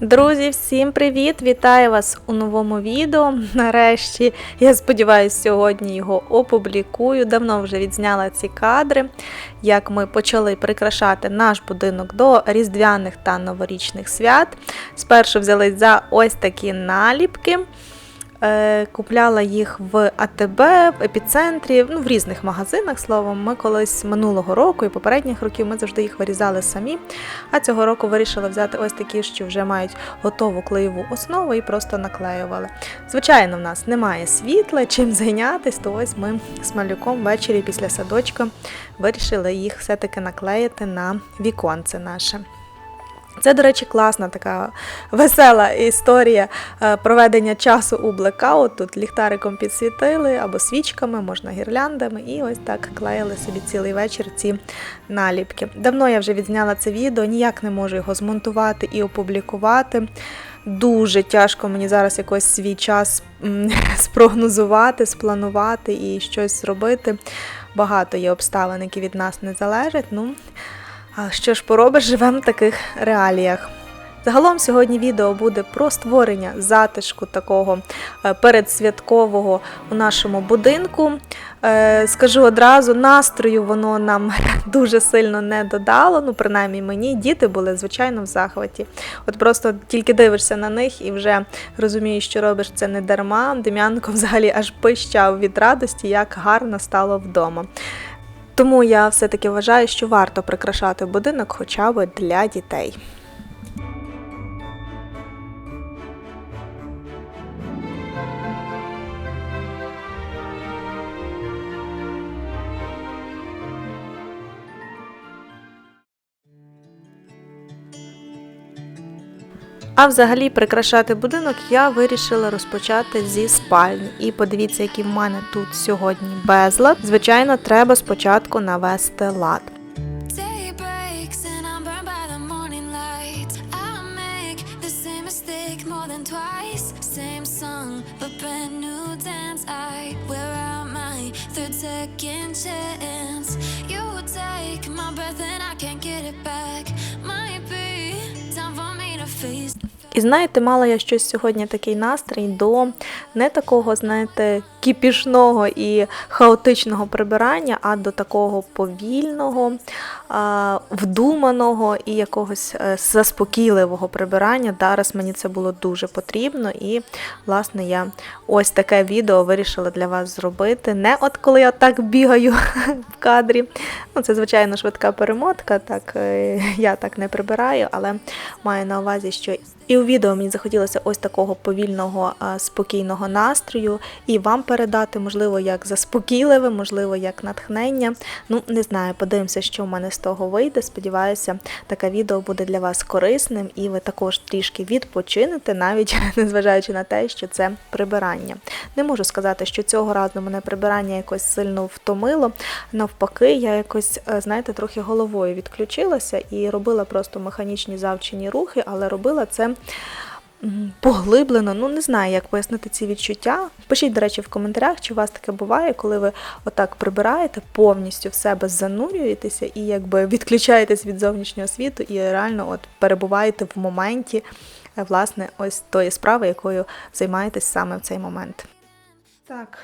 Друзі, всім привіт! Вітаю вас у новому відео. Нарешті, я сподіваюся, сьогодні його опублікую. Давно вже відзняла ці кадри, як ми почали прикрашати наш будинок до різдвяних та новорічних свят. Спершу взялись за ось такі наліпки. Е, Купляла їх в АТБ, в епіцентрі, ну, в різних магазинах. Словом, ми колись минулого року і попередніх років ми завжди їх вирізали самі. А цього року вирішили взяти ось такі, що вже мають готову клеєву основу і просто наклеювали. Звичайно, в нас немає світла, чим зайнятися, то ось ми з малюком ввечері після садочка вирішили їх все-таки наклеїти на віконце наше. Це, до речі, класна така весела історія е, проведення часу у блекаут. Тут ліхтариком підсвітили або свічками, можна гірляндами, і ось так клеїли собі цілий вечір ці наліпки. Давно я вже відзняла це відео, ніяк не можу його змонтувати і опублікувати. Дуже тяжко мені зараз якось свій час спрогнозувати, спланувати і щось зробити. Багато є обставин, які від нас не залежать. Ну, а що ж поробиш, живемо в таких реаліях. Загалом сьогодні відео буде про створення затишку такого е, передсвяткового у нашому будинку. Е, Скажу одразу, настрою воно нам дуже сильно не додало. Ну, принаймні мені діти були звичайно в захваті. От просто тільки дивишся на них і вже розумієш, що робиш це не дарма. Дем'янко взагалі аж пищав від радості, як гарно стало вдома. Тому я все-таки вважаю, що варто прикрашати будинок хоча б для дітей. А взагалі прикрашати будинок я вирішила розпочати зі спальні. І подивіться, який в мене тут сьогодні безлад. Звичайно, треба спочатку навести лад. Day breaks І знаєте, мала я щось сьогодні такий настрій до не такого, знаєте, кіпішного і хаотичного прибирання, а до такого повільного, вдуманого і якогось е, заспокійливого прибирання. Зараз мені це було дуже потрібно, і, власне, я ось таке відео вирішила для вас зробити. Не от коли я так бігаю в кадрі. Ну, це, звичайно, швидка перемотка, так е, я так не прибираю, але маю на увазі, що і у відео мені захотілося ось такого повільного, спокійного настрою, і вам передати, можливо, як заспокійливе, можливо, як натхнення. Ну, не знаю, подивимося, що в мене з того вийде. Сподіваюся, таке відео буде для вас корисним, і ви також трішки відпочинете, навіть незважаючи на те, що це прибирання. Не можу сказати, що цього разу мене прибирання якось сильно втомило. Навпаки, я якось, е, знаєте, трохи головою відключилася і робила просто механічні завчені рухи, але робила це поглиблено. Ну, не знаю, як пояснити ці відчуття. Пишіть, до речі, в коментарях, чи у вас таке буває, коли ви отак прибираєте, повністю в себе занурюєтеся і якби відключаєтесь від зовнішнього світу і реально от перебуваєте в моменті, е, власне, ось тої справи, якою займаєтесь саме в цей момент. Так,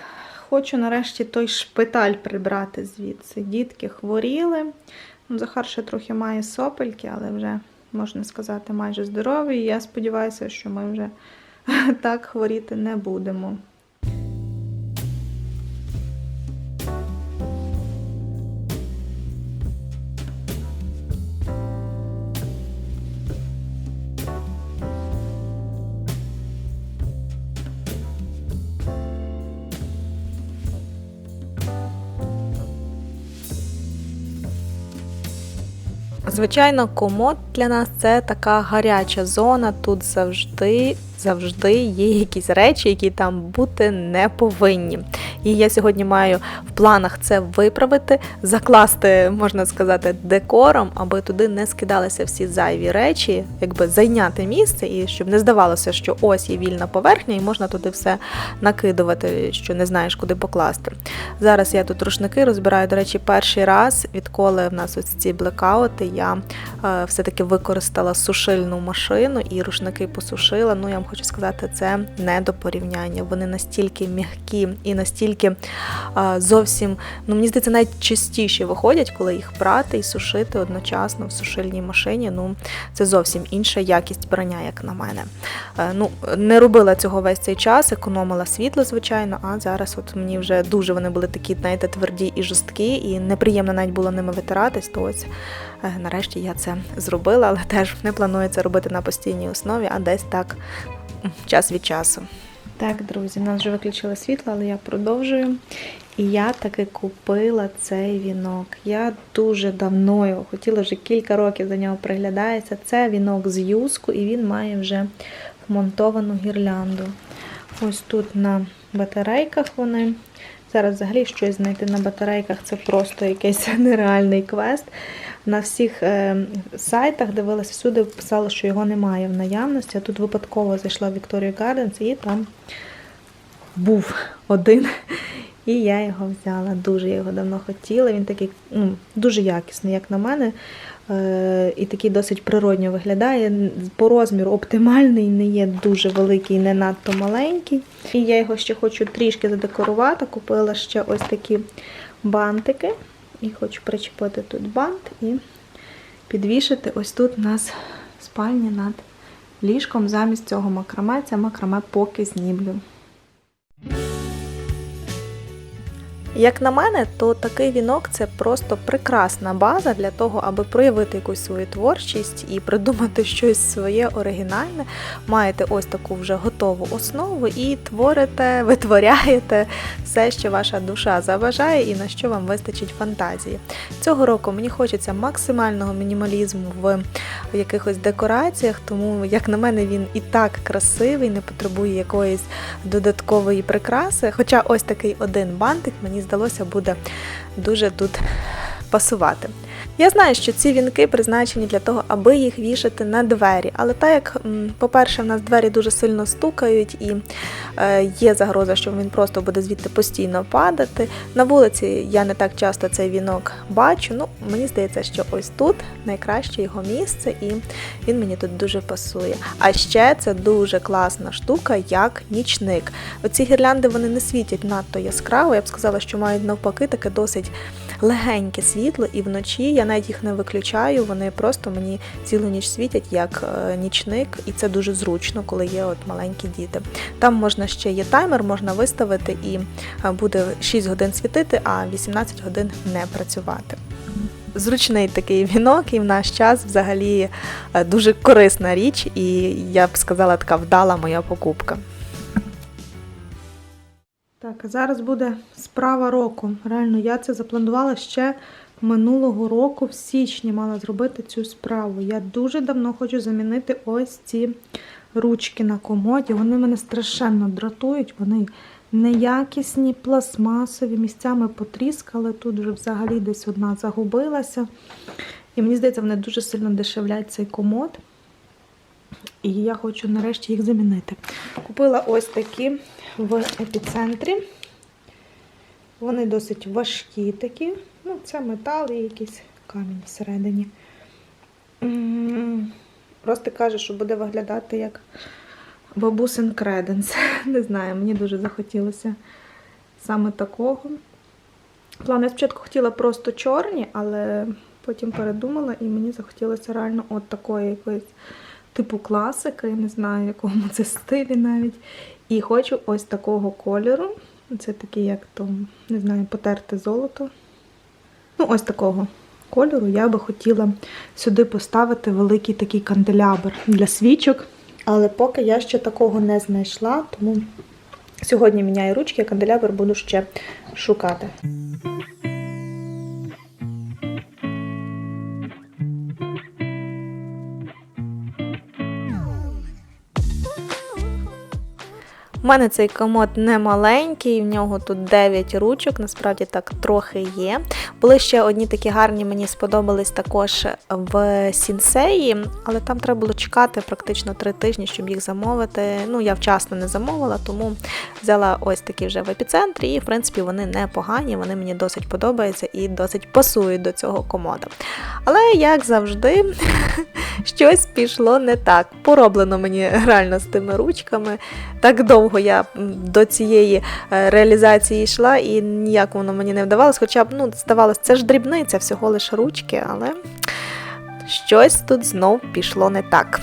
хочу нарешті той шпиталь прибрати звідси. Дітки хворіли. Ну, Захар ще трохи має сопельки, але вже, можна сказати, майже здоровий. І я сподіваюся, що ми вже так хворіти не будемо. Звичайно, комод для нас це така гаряча зона. Тут завжди завжди є якісь речі, які там бути не повинні. І я сьогодні маю в планах це виправити, закласти, можна сказати, декором, аби туди не скидалися всі зайві речі, якби зайняти місце, і щоб не здавалося, що ось є вільна поверхня, і можна туди все накидувати, що не знаєш, куди покласти. Зараз я тут рушники розбираю, до речі, перший раз, відколи в нас ось ці блекаути, я е, все-таки використала сушильну машину і рушники посушила. Ну, я хочу сказати, це не до порівняння. Вони настільки м'які і настільки е, зовсім, ну мені здається, навіть чистіші виходять, коли їх прати і сушити одночасно в сушильній машині. Ну, це зовсім інша якість прання, як на мене. Е, Ну, не робила цього весь цей час, економила світло, звичайно, а зараз от мені вже дуже вони були такі, знаєте, тверді і жорсткі, і неприємно навіть було ними витиратись, то ось нарешті я це зробила, але теж не планую це робити на постійній основі, а десь так час від часу. Так, друзі, в нас вже виключили світло, але я продовжую. І я таки купила цей вінок. Я дуже давно його хотіла, вже кілька років за нього приглядається. Це вінок з юску, і він має вже вмонтовану гірлянду. Ось тут на батарейках вони. Зараз взагалі щось знайти на батарейках це просто якийсь нереальний квест. На всіх е, сайтах дивилася всюди, писали, що його немає в наявності. А тут випадково зайшла в Victoria Gardens і там був один. І я його взяла. Дуже я його давно хотіла. Він такий ну, дуже якісний, як на мене. Е, і такий досить природньо виглядає. По розміру оптимальний, не є дуже великий, не надто маленький. І я його ще хочу трішки задекорувати. Купила ще ось такі бантики. І хочу причепити тут бант і підвішити ось тут у нас спальні над ліжком замість цього макраме. Це макраме поки знімлю. Як на мене, то такий вінок це просто прекрасна база для того, аби проявити якусь свою творчість і придумати щось своє оригінальне. Маєте ось таку вже готову основу і творите, витворяєте все, що ваша душа заважає і на що вам вистачить фантазії. Цього року мені хочеться максимального мінімалізму в якихось декораціях, тому, як на мене, він і так красивий, не потребує якоїсь додаткової прикраси. Хоча ось такий один бантик, мені здалося, буде дуже тут пасувати. Я знаю, що ці вінки призначені для того, аби їх вішати на двері. Але так як, по-перше, в нас двері дуже сильно стукають і е, є загроза, що він просто буде звідти постійно падати. На вулиці я не так часто цей вінок бачу. Ну, мені здається, що ось тут найкраще його місце, і він мені тут дуже пасує. А ще це дуже класна штука, як нічник. Оці гірлянди вони не світять надто яскраво. Я б сказала, що мають навпаки таке досить легеньке світло, і вночі я навіть їх не виключаю. Вони просто мені цілу ніч світять як е, нічник, і це дуже зручно, коли є от маленькі діти. Там можна ще є таймер, можна виставити і е, буде 6 годин світити, а 18 годин не працювати. Зручний такий вінок, і в наш час взагалі е, дуже корисна річ, і я б сказала, така вдала моя покупка. Так, зараз буде справа року. Реально, я це запланувала ще минулого року, в січні мала зробити цю справу. Я дуже давно хочу замінити ось ці ручки на комоді. Вони мене страшенно дратують, вони неякісні, пластмасові, місцями потріскали. Тут вже взагалі десь одна загубилася. І мені здається, вони дуже сильно дешевлять цей комод. І я хочу нарешті їх замінити. Купила ось такі в епіцентрі. Вони досить важкі такі. Ну, це метал і якийсь камінь всередині. Просто каже, що буде виглядати як бабусин креденс. Не знаю, мені дуже захотілося саме такого. План, я спочатку хотіла просто чорні, але потім передумала і мені захотілося реально от такої якоїсь типу класика, я не знаю, якому це стилі навіть. І хочу ось такого кольору. Це такий, як то, не знаю, потерте золото. Ну, ось такого кольору я би хотіла сюди поставити великий такий канделябр для свічок. Але поки я ще такого не знайшла, тому сьогодні міняю ручки, а канделябр буду ще шукати. У мене цей комод не маленький, в нього тут 9 ручок, насправді так трохи є. Були ще одні такі гарні, мені сподобались також в сінсеї, але там треба було чекати практично 3 тижні, щоб їх замовити. Ну, я вчасно не замовила, тому взяла ось такі вже в епіцентрі, і в принципі вони непогані, вони мені досить подобаються і досить пасують до цього комода. Але як завжди, щось пішло не так. Пороблено мені реально з тими ручками. Так довго я до цієї е, реалізації йшла, і ніяк воно мені не вдавалось. Хоча б ну, здавалось, це ж дрібниця, всього лише ручки, але щось тут знов пішло не так.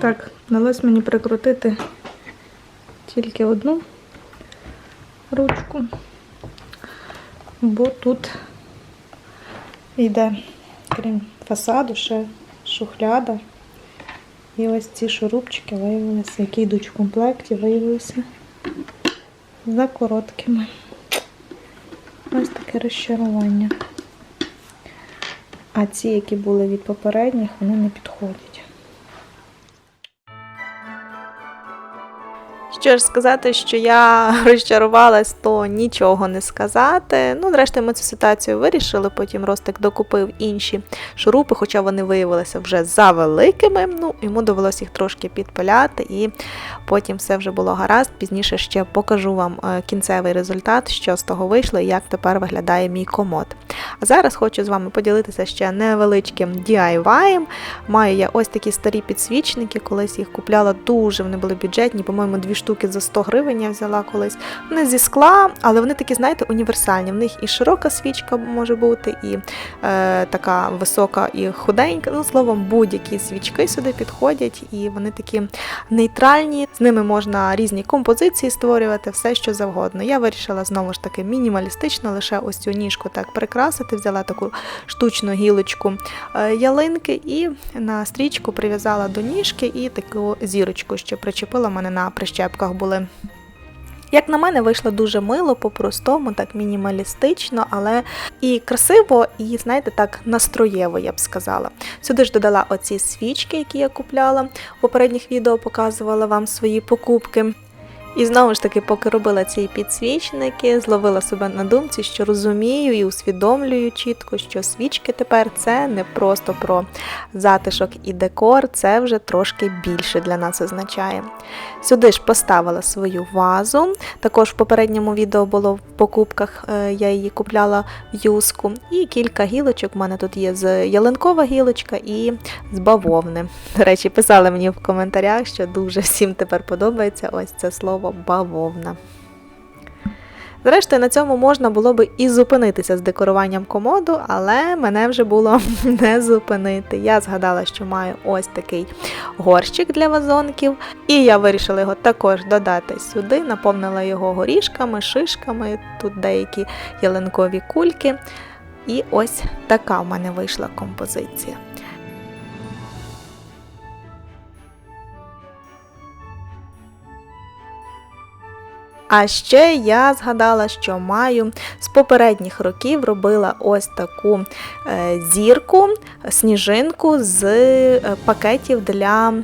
Так, вдалося мені прикрутити тільки одну ручку, бо тут йде, крім фасаду, ще шухляда. І ось ці шурупчики виявилися, які йдуть в комплекті, виявилися за короткими. Ось таке розчарування. А ці, які були від попередніх, вони не підходять. Що ж сказати, що я розчарувалась, то нічого не сказати. Ну, зрештою, ми цю ситуацію вирішили. Потім Ростик докупив інші шурупи, хоча вони виявилися вже за великими. Ну, йому довелося їх трошки підпиляти, і потім все вже було гаразд. Пізніше ще покажу вам е, кінцевий результат, що з того вийшло і як тепер виглядає мій комод. А зараз хочу з вами поділитися ще невеличким DIY. Маю я ось такі старі підсвічники, колись їх купляла дуже, вони були бюджетні, по-моєму, дві штуки за 100 гривень я взяла колись. Вони зі скла, але вони такі, знаєте, універсальні. В них і широка свічка може бути, і е, така висока і худенька. Ну, словом, будь-які свічки сюди підходять, і вони такі нейтральні. З ними можна різні композиції створювати, все що завгодно. Я вирішила знову ж таки мінімалістично, лише ось цю ніжку так прикрасити. Взяла таку штучну гілочку е, ялинки і на стрічку прив'язала до ніжки і таку зірочку, що причепила мене на прищепках були. Як на мене, вийшло дуже мило, по-простому, так мінімалістично, але і красиво, і, знаєте, так настроєво, я б сказала. Сюди ж додала оці свічки, які я купляла. В попередніх відео показувала вам свої покупки. І знову ж таки, поки робила ці підсвічники, зловила себе на думці, що розумію і усвідомлюю чітко, що свічки тепер це не просто про затишок і декор, це вже трошки більше для нас означає. Сюди ж поставила свою вазу. Також в попередньому відео було в покупках, е, я її купляла в юску. І кілька гілочок. У мене тут є з ялинкова гілочка і з бавовни. До речі, писали мені в коментарях, що дуже всім тепер подобається ось це слово бавовна. Зрештою, на цьому можна було би і зупинитися з декоруванням комоду, але мене вже було не зупинити. Я згадала, що маю ось такий горщик для вазонків, і я вирішила його також додати сюди, наповнила його горішками, шишками, тут деякі ялинкові кульки. І ось така в мене вийшла композиція. А ще я згадала, що маю з попередніх років робила ось таку е, зірку, сніжинку з е, пакетів для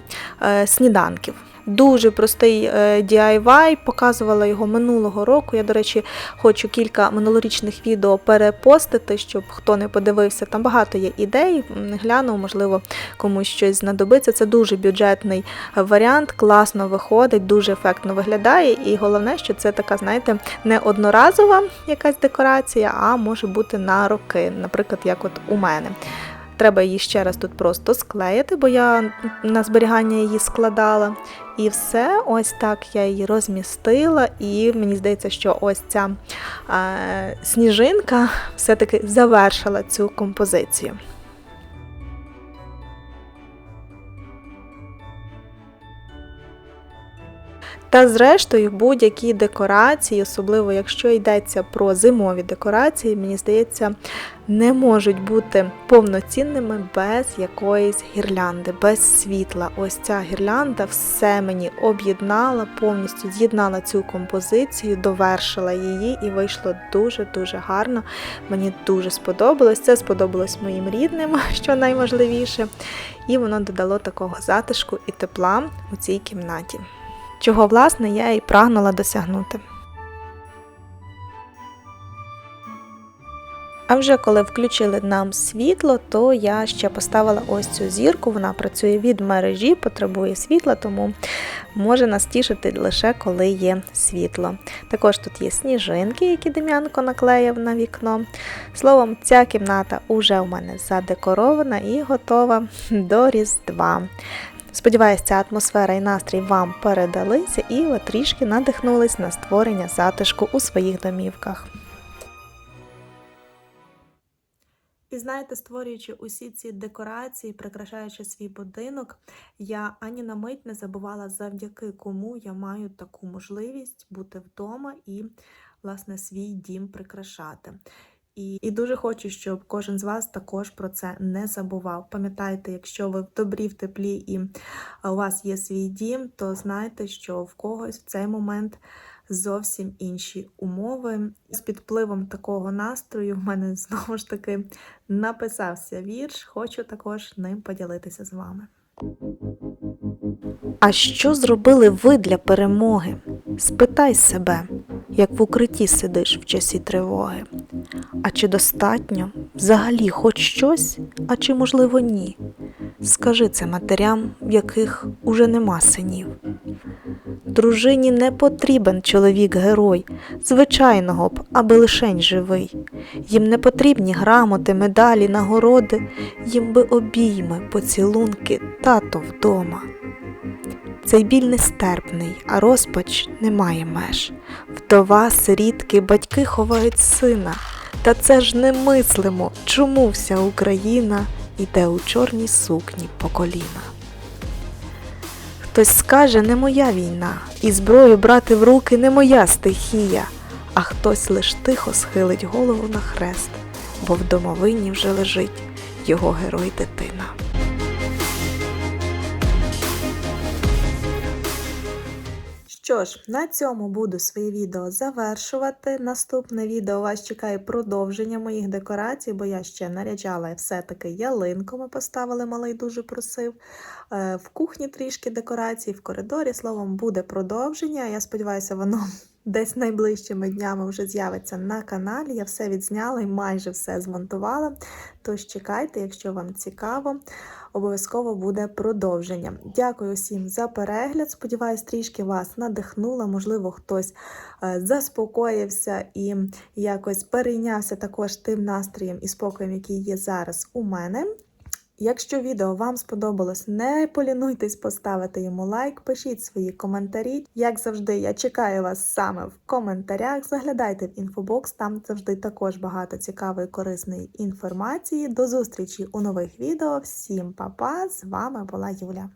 е, сніданків. Дуже простий е, DIY, показувала його минулого року. Я, до речі, хочу кілька минулорічних відео перепостити, щоб хто не подивився. Там багато є ідей. Глянув, можливо, комусь щось знадобиться. Це дуже бюджетний варіант, класно виходить, дуже ефектно виглядає. І головне, що це така, знаєте, не одноразова якась декорація, а може бути на роки, наприклад, як от у мене. Треба її ще раз тут просто склеїти, бо я на зберігання її складала. І все, ось так я її розмістила, і мені здається, що ось ця е, сніжинка все-таки завершила цю композицію. Та зрештою, будь-які декорації, особливо якщо йдеться про зимові декорації, мені здається, не можуть бути повноцінними без якоїсь гірлянди, без світла. Ось ця гірлянда все мені об'єднала, повністю з'єднала цю композицію, довершила її і вийшло дуже-дуже гарно. Мені дуже сподобалось. Це сподобалось моїм рідним, що найважливіше. І воно додало такого затишку і тепла у цій кімнаті. Чого власне я і прагнула досягнути. А вже коли включили нам світло, то я ще поставила ось цю зірку. Вона працює від мережі, потребує світла, тому може нас тішити лише коли є світло. Також тут є сніжинки, які Дем'янко наклеїв на вікно. Словом, ця кімната уже у мене задекорована і готова до Різдва. Сподіваюся, ця атмосфера і настрій вам передалися, і ви трішки надихнулись на створення затишку у своїх домівках. І знаєте, створюючи усі ці декорації, прикрашаючи свій будинок, я ані на мить не забувала, завдяки кому я маю таку можливість бути вдома і, власне, свій дім прикрашати. І, і дуже хочу, щоб кожен з вас також про це не забував. Пам'ятайте, якщо ви в добрі, в теплі і у вас є свій дім, то знайте, що в когось в цей момент зовсім інші умови. З підпливом такого настрою в мене знову ж таки написався вірш. Хочу також ним поділитися з вами. А що зробили ви для перемоги? Спитай себе, як в укритті сидиш в часі тривоги. А чи достатньо взагалі хоч щось, а чи можливо ні? Скажи це матерям, в яких уже нема синів. Дружині не потрібен чоловік-герой, звичайного б, аби лишень живий. Їм не потрібні грамоти, медалі, нагороди, їм би обійми, поцілунки, тато вдома. Цей біль нестерпний, а розпач не має меж. Вдова, сирітки, батьки ховають сина. Та це ж не мислимо, чому вся Україна йде у чорній сукні по коліна. Хтось скаже, не моя війна, і зброю брати в руки не моя стихія, а хтось лиш тихо схилить голову на хрест, бо в домовині вже лежить його герой дитина. Що ж, на цьому буду своє відео завершувати. Наступне відео вас чекає продовження моїх декорацій, бо я ще наряджала все-таки ялинку. Ми поставили, малий дуже просив. Е, В кухні трішки декорацій, в коридорі. Словом, буде продовження. Я сподіваюся, воно десь найближчими днями вже з'явиться на каналі. Я все відзняла і майже все змонтувала. Тож чекайте, якщо вам цікаво обов'язково буде продовження. Дякую всім за перегляд. Сподіваюсь, трішки вас надихнула. Можливо, хтось е, заспокоївся і якось перейнявся також тим настроєм і спокоєм, який є зараз у мене. Якщо відео вам сподобалось, не полінуйтесь поставити йому лайк, пишіть свої коментарі. Як завжди, я чекаю вас саме в коментарях. Заглядайте в інфобокс, там завжди також багато цікавої корисної інформації. До зустрічі у нових відео. Всім па-па! З вами була Юля.